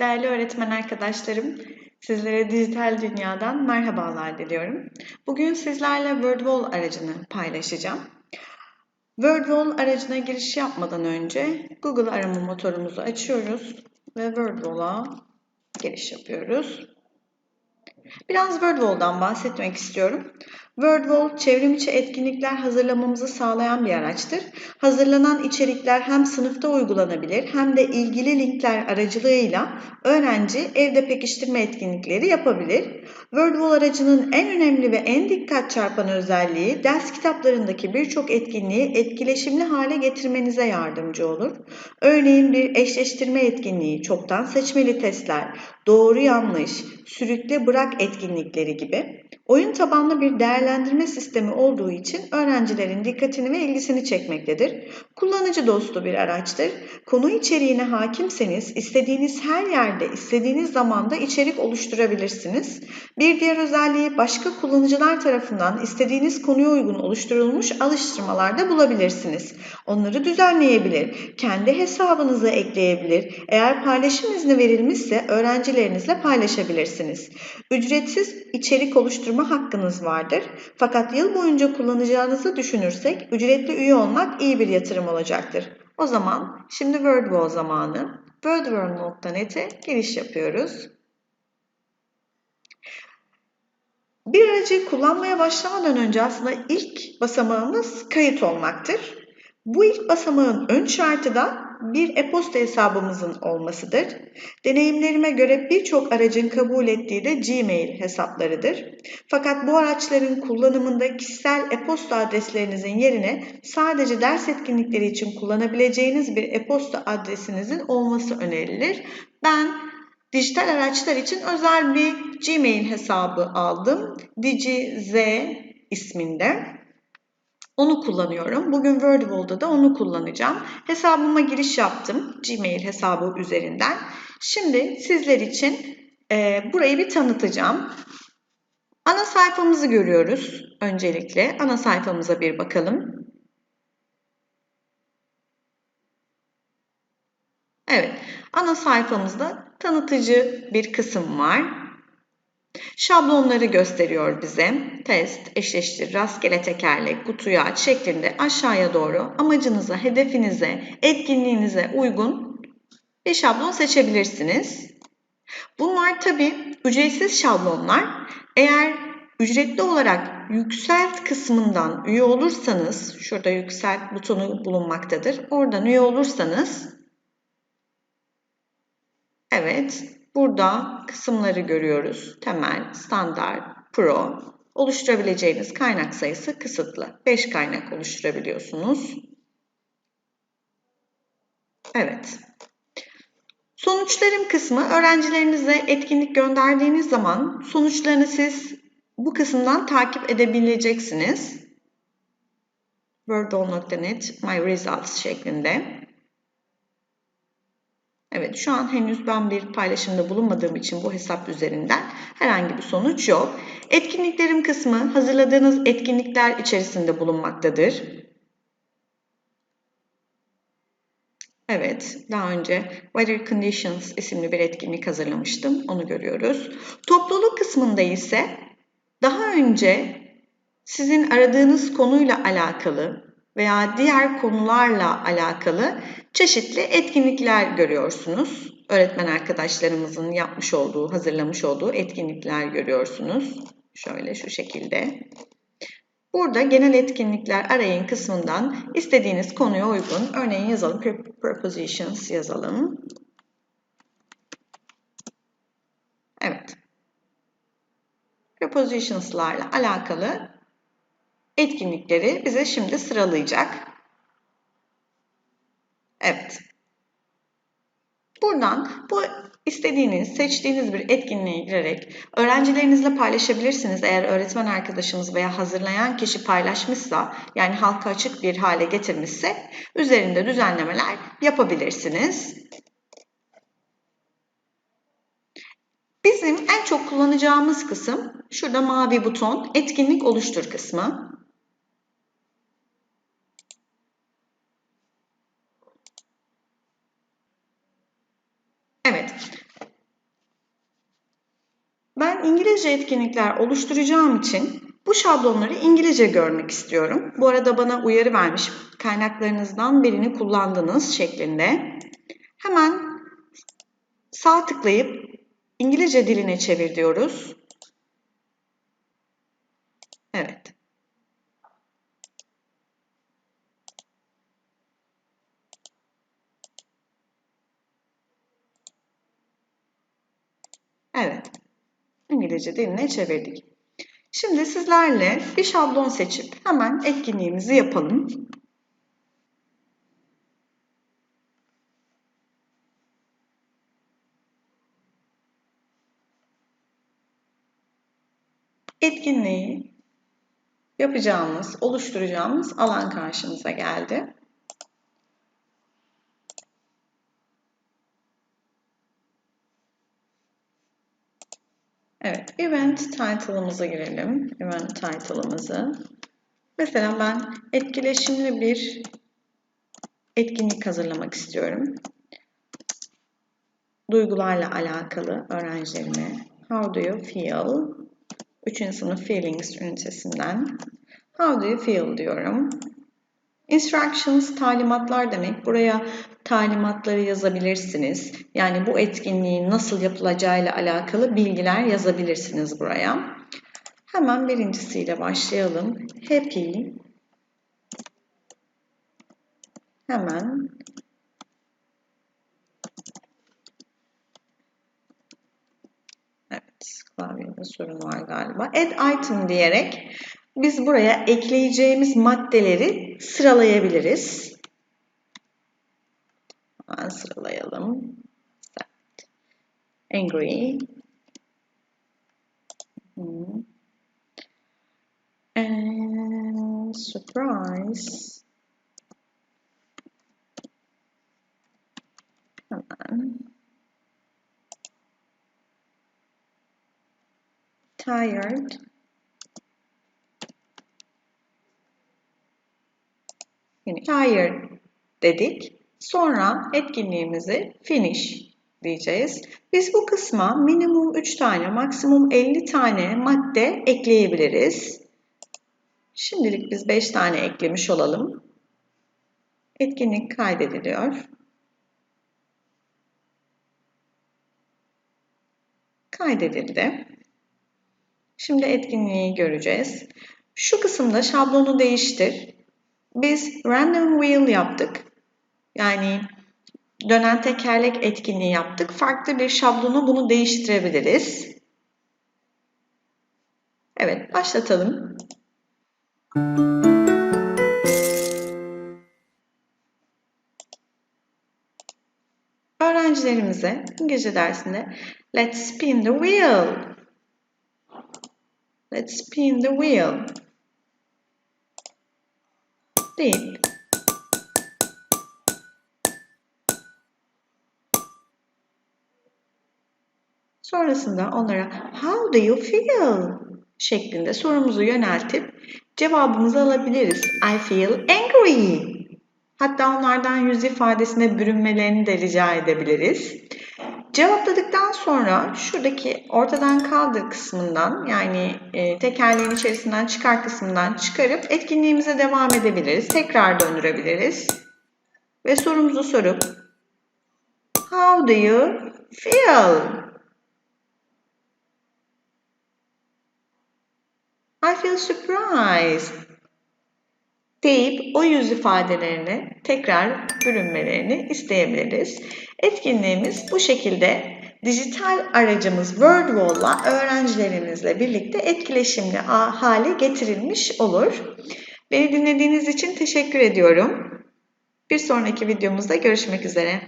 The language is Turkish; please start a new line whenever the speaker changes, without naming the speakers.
Değerli öğretmen arkadaşlarım, sizlere dijital dünyadan merhabalar diliyorum. Bugün sizlerle WordWall aracını paylaşacağım. WordWall aracına giriş yapmadan önce Google arama motorumuzu açıyoruz ve WordWall'a giriş yapıyoruz. Biraz WordWall'dan bahsetmek istiyorum. WordWall çevrimiçi etkinlikler hazırlamamızı sağlayan bir araçtır. Hazırlanan içerikler hem sınıfta uygulanabilir hem de ilgili linkler aracılığıyla öğrenci evde pekiştirme etkinlikleri yapabilir. WordWall aracının en önemli ve en dikkat çarpan özelliği ders kitaplarındaki birçok etkinliği etkileşimli hale getirmenize yardımcı olur. Örneğin bir eşleştirme etkinliği, çoktan seçmeli testler, doğru yanlış, sürükle bırak etkinlikleri gibi oyun tabanlı bir değerlendirme sistemi olduğu için öğrencilerin dikkatini ve ilgisini çekmektedir. Kullanıcı dostu bir araçtır. Konu içeriğine hakimseniz istediğiniz her yerde, istediğiniz zamanda içerik oluşturabilirsiniz. Bir diğer özelliği başka kullanıcılar tarafından istediğiniz konuya uygun oluşturulmuş alıştırmalarda bulabilirsiniz. Onları düzenleyebilir, kendi hesabınıza ekleyebilir. Eğer paylaşım izni verilmişse öğrencilerinizle paylaşabilirsiniz. Ücretsiz içerik oluşturma hakkınız vardır. Fakat yıl boyunca kullanacağınızı düşünürsek ücretli üye olmak iyi bir yatırım olacaktır. O zaman şimdi WordWall zamanı. WordWall.net'e giriş yapıyoruz. Bir aracı kullanmaya başlamadan önce aslında ilk basamağımız kayıt olmaktır. Bu ilk basamağın ön şartı da bir e-posta hesabımızın olmasıdır. Deneyimlerime göre birçok aracın kabul ettiği de Gmail hesaplarıdır. Fakat bu araçların kullanımında kişisel e-posta adreslerinizin yerine sadece ders etkinlikleri için kullanabileceğiniz bir e-posta adresinizin olması önerilir. Ben dijital araçlar için özel bir Gmail hesabı aldım. DigiZ isminde. Onu kullanıyorum. Bugün WordWall'da da onu kullanacağım. Hesabıma giriş yaptım Gmail hesabı üzerinden. Şimdi sizler için e, burayı bir tanıtacağım. Ana sayfamızı görüyoruz öncelikle. Ana sayfamıza bir bakalım. Evet, ana sayfamızda tanıtıcı bir kısım var. Şablonları gösteriyor bize. Test, eşleştir, rastgele tekerlek, kutuyu aç şeklinde aşağıya doğru amacınıza, hedefinize, etkinliğinize uygun bir şablon seçebilirsiniz. Bunlar tabi ücretsiz şablonlar. Eğer ücretli olarak yükselt kısmından üye olursanız, şurada yükselt butonu bulunmaktadır. Oradan üye olursanız, evet Burada kısımları görüyoruz. Temel, standart, pro. Oluşturabileceğiniz kaynak sayısı kısıtlı. 5 kaynak oluşturabiliyorsunuz. Evet. Sonuçlarım kısmı öğrencilerinize etkinlik gönderdiğiniz zaman sonuçlarını siz bu kısımdan takip edebileceksiniz. Wordall.net My Results şeklinde. Evet şu an henüz ben bir paylaşımda bulunmadığım için bu hesap üzerinden herhangi bir sonuç yok. Etkinliklerim kısmı hazırladığınız etkinlikler içerisinde bulunmaktadır. Evet, daha önce Weather Conditions isimli bir etkinlik hazırlamıştım. Onu görüyoruz. Topluluk kısmında ise daha önce sizin aradığınız konuyla alakalı veya diğer konularla alakalı çeşitli etkinlikler görüyorsunuz. Öğretmen arkadaşlarımızın yapmış olduğu, hazırlamış olduğu etkinlikler görüyorsunuz. Şöyle şu şekilde. Burada genel etkinlikler arayın kısmından istediğiniz konuya uygun, örneğin yazalım, prepositions yazalım. Evet. Prepositions'larla alakalı etkinlikleri bize şimdi sıralayacak. Evet. Buradan bu istediğiniz, seçtiğiniz bir etkinliğe girerek öğrencilerinizle paylaşabilirsiniz. Eğer öğretmen arkadaşınız veya hazırlayan kişi paylaşmışsa, yani halka açık bir hale getirmişse üzerinde düzenlemeler yapabilirsiniz. Bizim en çok kullanacağımız kısım şurada mavi buton etkinlik oluştur kısmı. Evet. Ben İngilizce etkinlikler oluşturacağım için bu şablonları İngilizce görmek istiyorum. Bu arada bana uyarı vermiş kaynaklarınızdan birini kullandınız şeklinde. Hemen sağ tıklayıp İngilizce diline çevir diyoruz. Evet. Evet. İngilizce diline çevirdik. Şimdi sizlerle bir şablon seçip hemen etkinliğimizi yapalım. Etkinliği yapacağımız, oluşturacağımız alan karşımıza geldi. Evet, event title'ımıza girelim. Event title'ımızı. Mesela ben etkileşimli bir etkinlik hazırlamak istiyorum. Duygularla alakalı öğrencilerime How do you feel? 3. sınıf Feelings ünitesinden How do you feel diyorum. Instructions talimatlar demek. Buraya talimatları yazabilirsiniz. Yani bu etkinliğin nasıl yapılacağıyla alakalı bilgiler yazabilirsiniz buraya. Hemen birincisiyle başlayalım. Happy hemen Evet, klavyede sorun var galiba. Add item diyerek biz buraya ekleyeceğimiz maddeleri sıralayabiliriz. Hemen sıralayalım. Angry. And surprise. Hemen. Tired. Yani tired dedik. Sonra etkinliğimizi finish diyeceğiz. Biz bu kısma minimum 3 tane, maksimum 50 tane madde ekleyebiliriz. Şimdilik biz 5 tane eklemiş olalım. Etkinlik kaydediliyor. Kaydedildi. Şimdi etkinliği göreceğiz. Şu kısımda şablonu değiştir. Biz random wheel yaptık. Yani dönen tekerlek etkinliği yaptık. Farklı bir şablonu bunu değiştirebiliriz. Evet, başlatalım. Öğrencilerimize İngilizce dersinde Let's spin the wheel. Let's spin the wheel deyip Sonrasında onlara how do you feel şeklinde sorumuzu yöneltip cevabımızı alabiliriz. I feel angry. Hatta onlardan yüz ifadesine bürünmelerini de rica edebiliriz. Cevapladıktan sonra şuradaki ortadan kaldır kısmından yani e, tekerleğin içerisinden çıkar kısmından çıkarıp etkinliğimize devam edebiliriz. Tekrar döndürebiliriz. Ve sorumuzu sorup How do you feel? I feel surprised deyip o yüz ifadelerini tekrar bürünmelerini isteyebiliriz. Etkinliğimiz bu şekilde dijital aracımız WordWall'la öğrencilerimizle birlikte etkileşimli hale getirilmiş olur. Beni dinlediğiniz için teşekkür ediyorum. Bir sonraki videomuzda görüşmek üzere.